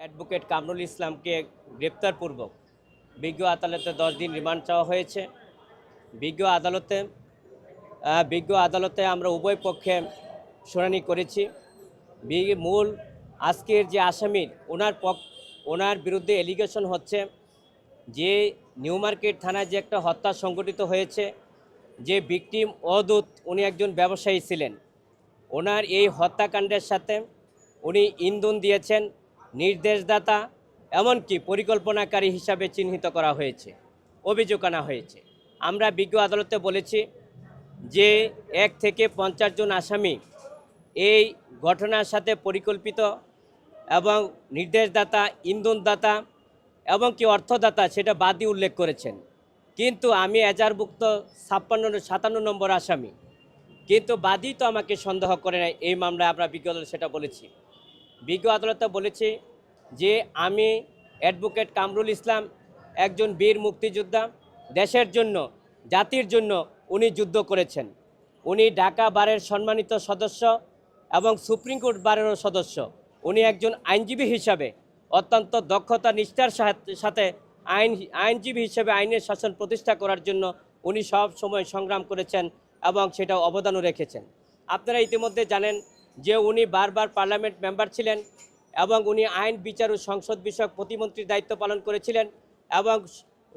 Advocate Kamrul ইসলামকে গ্রেপ্তারপূর্বক বিজ্ঞ আদালতে দশ দিন রিমান্ড চাওয়া হয়েছে। বিজ্ঞ আদালতে বিজ্ঞ আদালতে আমরা উভয় পক্ষে শুনানি করেছি। মূল আজকের যে আসামির, ওনার পক, ওনার বিরুদ্ধে এলিগেশন হচ্ছে যে নিউ মার্কেট থানায় যে একটা হত্যা সংগঠিত হয়েছে, যে ভিকটিম অদূত উনি একজন ব্যবসায়ী ছিলেন। ওনার এই হত্যাকাণ্ডের সাথে উনি ইন্ধন দিয়েছেন। নির্দেশদাতা, এমনকি পরিকল্পনাকারী হিসাবে চিহ্নিত করা হয়েছে, অভিযোগ আনা হয়েছে। আমরা বিজ্ঞ আদালতে বলেছি যে এক থেকে পঞ্চাশ জন আসামি এই ঘটনার সাথে পরিকল্পিত এবং নির্দেশদাতা, ইন্ধনদাতা এবং কি অর্থদাতা সেটা বাদই উল্লেখ করেছেন। কিন্তু আমি এজারভুক্ত ছাপ্পান্ন সাতান্ন নম্বর আসামি। কিন্তু বাদী তো আমাকে সন্দেহ করে নাই, এই মামলায় আমরা বিজ্ঞ সেটা বলেছি। বিজ্ঞ আদালতে বলেছি যে আমি অ্যাডভোকেট কামরুল ইসলাম একজন বীর মুক্তিযোদ্ধা, দেশের জন্য, জাতির জন্য উনি যুদ্ধ করেছেন। উনি ঢাকা বারের সম্মানিত সদস্য এবং সুপ্রিম কোর্ট বারেরও সদস্য। উনি একজন আইনজীবী হিসাবে অত্যন্ত দক্ষতা, নিষ্ঠার সাথে- আইন, আইনজীবী হিসেবে আইনের শাসন প্রতিষ্ঠা করার জন্য উনি সব সময় সংগ্রাম করেছেন এবং সেটা অবদানও রেখেছেন। আপনারা ইতিমধ্যে জানেন যে উনি বারবার পার্লামেন্ট মেম্বার ছিলেন এবং উনি আইন, বিচার ও সংসদ বিষয়ক প্রতিমন্ত্রীর দায়িত্ব পালন করেছিলেন এবং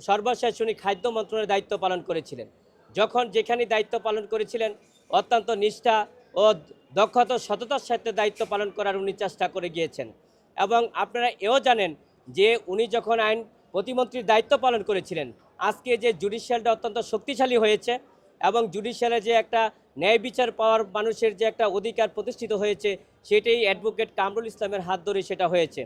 সর্বশেষ উনি খাদ্য মন্ত্রণের দায়িত্ব পালন করেছিলেন। যখন যেখানে দায়িত্ব পালন করেছিলেন, অত্যন্ত নিষ্ঠা ও দক্ষতা সততার সাথে দায়িত্ব পালন করার উনি চেষ্টা করে গিয়েছেন। এবং আপনারা এও জানেন যে উনি যখন আইন প্রতিমন্ত্রীর দায়িত্ব পালন করেছিলেন, আজকে যে জুডিশিয়ালটা অত্যন্ত শক্তিশালী হয়েছে এবং জুডিশিয়ালে যে একটা ন্যায় বিচার পাওয়ার মানুষের যে একটা অধিকার প্রতিষ্ঠিত হয়েছে, সেটাই অ্যাডভোকেট কামরুল ইসলামের হাত ধরে সেটা হয়েছে।